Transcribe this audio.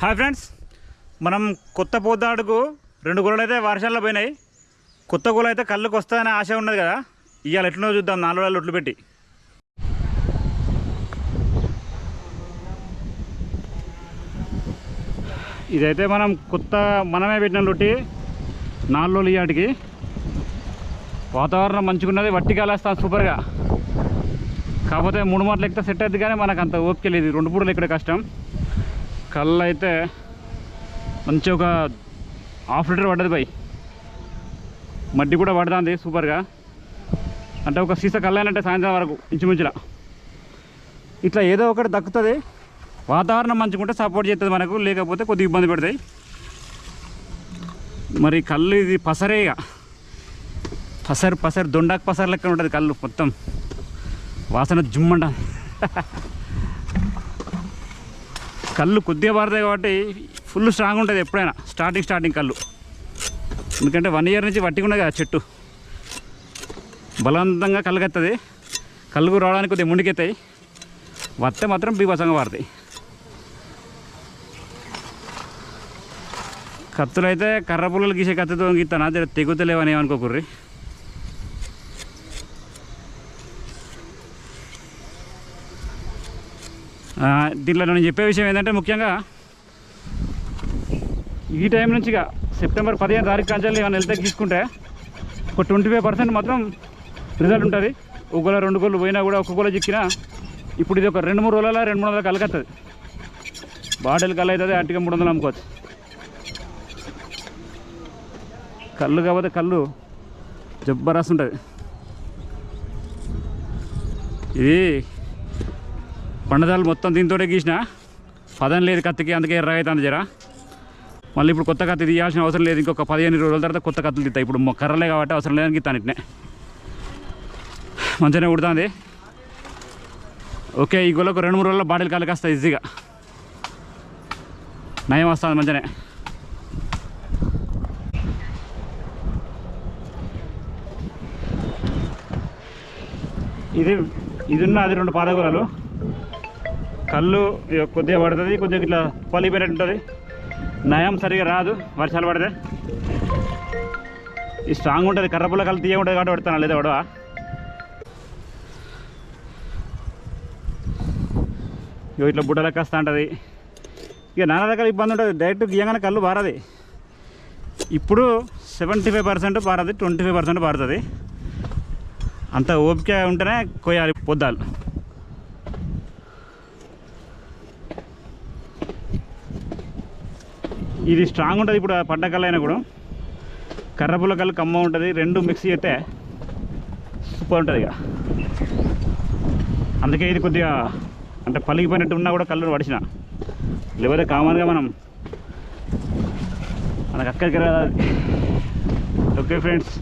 Hi friends మనం కొత్త పోతాడుకు రెండు గొర్రెలు అయితే వర్షాల్లో పోయినాయి. కొత్త గోళ అయితే కళ్ళుకు వస్తాయనే ఆశ ఉన్నది కదా. ఇవాళ ఎట్లనో చూద్దాం నాలుగు వేల లొట్లు పెట్టి. ఇదైతే మనం కొత్త మనమే పెట్టిన లొట్టి నాలుగు రోజులు ఇవాటికి వాతావరణం మంచిగా ఉన్నది వట్టి కాలేస్తాం సూపర్గా. కాకపోతే మూడు మాటలు ఎక్కితే సెట్ అవుతుంది కానీ మనకు అంత ఓపిక లేదు రెండు పూటలు ఇక్కడ కష్టం. కళ్ళు అయితే మంచి ఒక హాఫ్ లీటర్ పడ్డది పై మడ్డి కూడా పడుతుంది సూపర్గా. అంటే ఒక సీసా కళ్ళానంటే సాయంత్రం వరకు ఇంచుమించులా. ఇట్లా ఏదో ఒకటి దక్కుతుంది. వాతావరణం మంచిగా ఉంటే సపోర్ట్ చేస్తుంది మనకు లేకపోతే కొద్దిగా ఇబ్బంది పెడతాయి. మరి కళ్ళు ఇది పసరే ఇక. పసరు పసరు దొండాకు పసరు లెక్క ఉంటుంది కళ్ళు మొత్తం. వాసన జుమ్మంట కళ్ళు కొద్దిగా పడతాయి కాబట్టి ఫుల్ స్ట్రాంగ్ ఉంటుంది ఎప్పుడైనా. స్టార్టింగ్ స్టార్టింగ్ కళ్ళు. ఎందుకంటే వన్ ఇయర్ నుంచి పట్టుకున్నది కదా చెట్టు. బలవంతంగా కళ్ళగెత్తది కళ్ళు రావడానికి కొద్దిగా ముండికెత్తాయి. వస్తే మాత్రం బీభత్సంగా పడతాయి కత్తులు అయితే కర్ర పుల్లలు గీసే కత్తితో గీతానా తెగుతలేవని ఏమనుకోకుర్రీ దీంట్లో నేను చెప్పే విషయం ఏంటంటే ముఖ్యంగా ఈ టైం నుంచి ఇక సెప్టెంబర్ పదిహేను తారీఖు కాంచాలి ఏమైనా వెళ్తే తీసుకుంటే ఒక ట్వంటీ ఫైవ్ పర్సెంట్ మాత్రం రిజల్ట్ ఉంటుంది. ఒక రెండు గోళ్ళు పోయినా కూడా ఒక గోళ చిక్కినా ఇప్పుడు ఇది ఒక రెండు మూడు రోజుల రెండు మూడు వందల కలగత్తది బాటిల్ కల్ అవుతుంది అట్టిగా మూడు వందలు అమ్ముకోవచ్చు. కళ్ళు కాకపోతే కళ్ళు జబ్బరస్ ఉంటుంది. ఇది పండదాలు మొత్తం దీంతోనే గీసిన? పదం లేదు కత్తికి అందుకే ఎర్ర అవుతుంది జరా. మళ్ళీ ఇప్పుడు కొత్త కత్తి తీయాల్సిన అవసరం లేదు. ఇంకొక పదిహేను రోజుల తర్వాత కొత్త కత్తులు తీస్తాయి ఇప్పుడు కర్రలే కాబట్టి అవసరం లేదని గీతాను ఇట్నే మంచిగానే ఉడుతుంది. ఓకే ఈ గొల్లకు రెండు మూడు రోజుల్లో బాటిల్ కాలికి వస్తాయి ఈజీగా. నయం వస్తుంది మంచిగానే. ఇది ఇది ఉన్న అది రెండు పాదగూరలు కళ్ళు కొద్దిగా పడుతుంది కొద్దిగా ఇట్లా పలిపోయినట్టు ఉంటుంది నయం సరిగా రాదు వర్షాలు పడితే. ఈ స్ట్రాంగ్ ఉంటుంది కర్రపుల్ల కళ్ళు తీయ ఉంటుంది కాబట్టి పడతాను లేదా పడవా? ఇగో ఇట్లా బుడ్డలకు వస్తూ ఉంటుంది. ఇక నానా రకాల ఇబ్బంది ఉంటుంది డైరెక్ట్ గీయంగానే కళ్ళు పారది. ఇప్పుడు సెవెంటీ ఫైవ్ పర్సెంట్ పారది ట్వంటీ ఫైవ్ పర్సెంట్ పారుతుంది. అంత ఓపిక ఉంటేనే కొయ్యాలి పొద్దాలు. ఇది స్ట్రాంగ్ ఉంటుంది ఇప్పుడు పడ్డ కళ్ళు అయినా కూడా. కర్రపుల కళ్ళు కమ్మ ఉంటుంది. రెండు మిక్స్ చేస్తే సూపర్ ఉంటుంది ఇక. అందుకే ఇది కొద్దిగా అంటే పలిగిపోయినట్టు ఉన్నా కూడా కళ్ళు పడిచిన లేకపోతే కామన్గా మనం మనకు అక్కడికి రాదు ఓకే ఫ్రెండ్స్.